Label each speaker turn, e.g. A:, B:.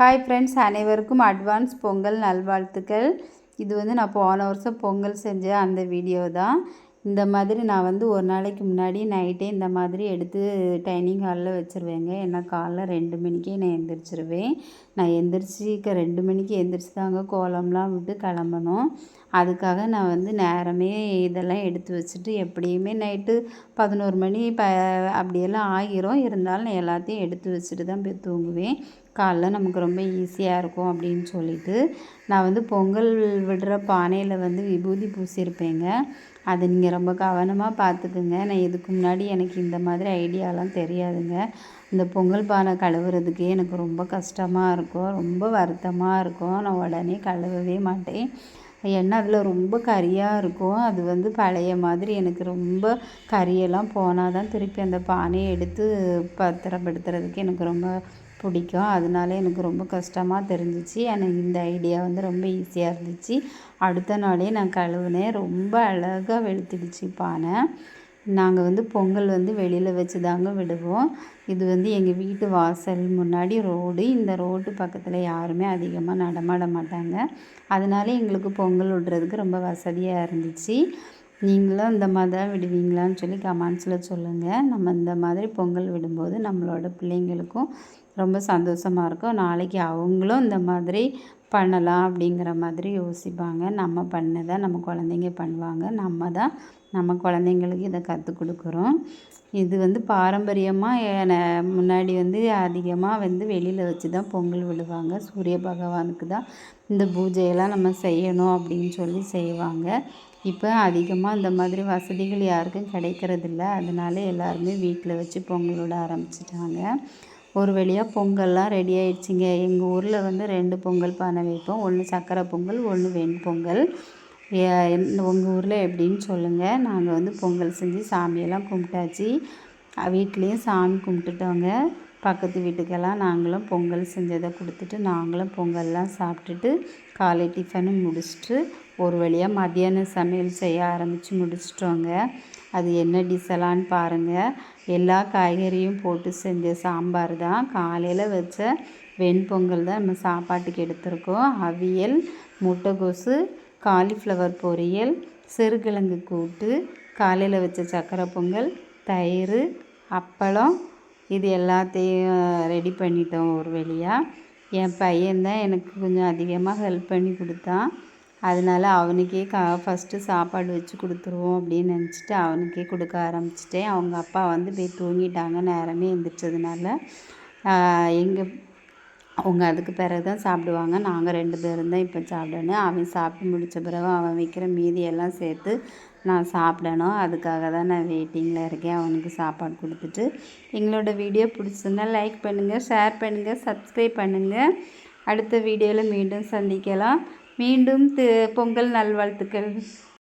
A: Hi friends அனைவருக்கும் advance Pongal நல்வாழ்த்துக்கள். இது வந்து நான் போன வருஷம் பொங்கல் செஞ்ச அந்த வீடியோ தான். இந்த மாதிரி நான் வந்து ஒரு நாளைக்கு முன்னாடி நைட்டே இந்த மாதிரி எடுத்து டைனிங் ஹாலில் வச்சுருவேங்க. ஏன்னா காலைல ரெண்டு மணிக்கே நான் எந்திரிச்சிருவேன். நான் எந்திரிச்சிக்க ரெண்டு மணிக்கு எந்திரிச்சு தாங்க கோலம்லாம் விட்டு கிளம்பணும். அதுக்காக நான் வந்து நேரமே இதெல்லாம் எடுத்து வச்சுட்டு எப்படியுமே நைட்டு பதினோரு மணி ப அப்படியெல்லாம் ஆகிரும். இருந்தாலும் நான் எல்லாத்தையும் எடுத்து வச்சுட்டு தான் போய் தூங்குவேன். காலைல நமக்கு ரொம்ப ஈஸியாக இருக்கும் அப்படின்னு சொல்லிட்டு நான் வந்து பொங்கல் விடுற பானையில் வந்து விபூதி பூசியிருப்பேங்க அதை நீங்கள் ரொம்ப கவனமாக பார்த்துக்குங்க. நான் இதுக்கு முன்னாடி எனக்கு இந்த மாதிரி ஐடியாலாம் தெரியாதுங்க. இந்த பொங்கல் பானை கழுவுறதுக்கே எனக்கு ரொம்ப கஷ்டமாக இருக்கும். ரொம்ப வருத்தமாக இருக்கும். நான் உடனே கழுவவே மாட்டேன். ஏன்னா அதில் ரொம்ப கரியாக இருக்கும். அது வந்து பழைய மாதிரி எனக்கு ரொம்ப கரியெல்லாம் போனால் தான் திருப்பி அந்த பானையை எடுத்து பத்திரப்படுத்துறதுக்கு எனக்கு ரொம்ப பிடிக்கும். அதனால எனக்கு ரொம்ப கஷ்டமாக தெரிஞ்சிச்சு. எனக்கு இந்த ஐடியா வந்து ரொம்ப ஈஸியாக இருந்துச்சு. அடுத்த நாளே நான் கழுவுனேன். ரொம்ப அழகாக வெளுத்துடுச்சு பானை. நாங்கள் வந்து பொங்கல் வந்து வெளியில் வச்சு தாங்க விடுவோம். இது வந்து எங்கள் வீட்டு வாசல் முன்னாடி ரோடு. இந்த ரோட்டு பக்கத்தில் யாருமே அதிகமாக நடமாட மாட்டாங்க. அதனால எங்களுக்கு பொங்கல் விடுறதுக்கு ரொம்ப வசதியாக இருந்துச்சு. நீங்களும் இந்த மாதிரி தான் விடுவீங்களான்னு சொல்லி கமெண்ட்ஸில் சொல்லுங்கள் நம்ம இந்த மாதிரி பொங்கல் விடும்போது நம்மளோட பிள்ளைங்களுக்கும் ரொம்ப சந்தோஷமாக இருக்கும். நாளைக்கு அவங்களும் இந்த மாதிரி பண்ணலாம் அப்படிங்கிற மாதிரி யோசிப்பாங்க. நம்ம பண்ணதை நம்ம குழந்தைங்க பண்ணுவாங்க. நம்ம தான் நம்ம குழந்தைங்களுக்கு இதை கற்றுக் கொடுக்குறோம். இது வந்து பாரம்பரியமாக முன்னாடி வந்து அதிகமாக வந்து வெளியில் வச்சு தான் பொங்கல் விடுவாங்க. சூரிய பகவானுக்கு தான் இந்த பூஜையெல்லாம் நம்ம செய்யணும் அப்படின்னு சொல்லி செய்வாங்க. இப்போ அதிகமாக இந்த மாதிரி வசதிகள் யாருக்கும் கிடைக்கிறதில்ல. அதனால எல்லாருமே வீட்டில் வச்சு பொங்கல் விட ஆரம்பிச்சிட்டாங்க. ஒரு வழியாக பொங்கல்லாம் ரெடி ஆயிடுச்சுங்க. எங்கள் ஊரில் வந்து ரெண்டு பொங்கல் பானை வைப்போம். ஒன்று சக்கரை பொங்கல் ஒன்று வெண் பொங்கல். உங்கள் ஊரில் எப்படின்னு சொல்லுங்கள் நாங்கள் வந்து பொங்கல் செஞ்சு சாமியெல்லாம் கும்பிட்டாச்சு. வீட்லேயும் சாமி கும்பிட்டுட்டோங்க. பக்கத்து வீட்டுக்கெல்லாம் நாங்களும் பொங்கல் செஞ்சதை கொடுத்துட்டு நாங்களும் பொங்கல்லாம் சாப்பிட்டுட்டு காலை டிஃபனும் முடிச்சுட்டு ஒரு வழியாக மத்தியானம் சமையல் செய்ய ஆரம்பித்து முடிச்சிட்டோங்க. அது என்ன டிசலான்னு பாருங்கள் எல்லா காய்கறியும் போட்டு செஞ்ச சாம்பார் தான். காலையில் வச்ச வெண்பொங்கல் தான் நம்ம சாப்பாட்டுக்கு எடுத்திருக்கோம். அவியல் முட்டைகோசு காலிஃப்ளவர் பொரியல் சிறுகிழங்கு கூட்டு காலையில் வச்ச சக்கரை பொங்கல் தயிர் அப்பளம் இது எல்லாத்தையும் ரெடி பண்ணிட்டோம் ஒரு வழியாக என் பையன்தான் எனக்கு கொஞ்சம் அதிகமாக ஹெல்ப் பண்ணி கொடுத்தான். அதனால அவனுக்கே கா ஃபஸ்ட்டு சாப்பாடு வச்சு கொடுத்துருவோம் அப்படின்னு நினச்சிட்டு அவனுக்கே கொடுக்க ஆரம்பிச்சிட்டேன். அவங்க அப்பா வந்து போய் தூங்கிட்டாங்க நேரமே எழுந்திரிச்சதுனால எங்கள் அவங்க அதுக்கு பிறகு தான் சாப்பிடுவாங்க. நாங்கள் ரெண்டு பேரும் தான் இப்போ சாப்பிடணும். அவன் சாப்பிட்டு முடித்த பிறகு அவன் வைக்கிற மீதியெல்லாம் சேர்த்து நான் சாப்பிடணும். அதுக்காக தான் நான் வெயிட்டிங்கில் இருக்கேன். அவனுக்கு சாப்பாடு கொடுத்துட்டு. எங்களோட வீடியோ பிடிச்சிருந்தா லைக் பண்ணுங்கள் ஷேர் பண்ணுங்கள் சப்ஸ்கிரைப் பண்ணுங்கள் அடுத்த வீடியோவில் மீண்டும் சந்திக்கலாம். மீண்டும் பொங்கல் நல்வாழ்த்துக்கள்.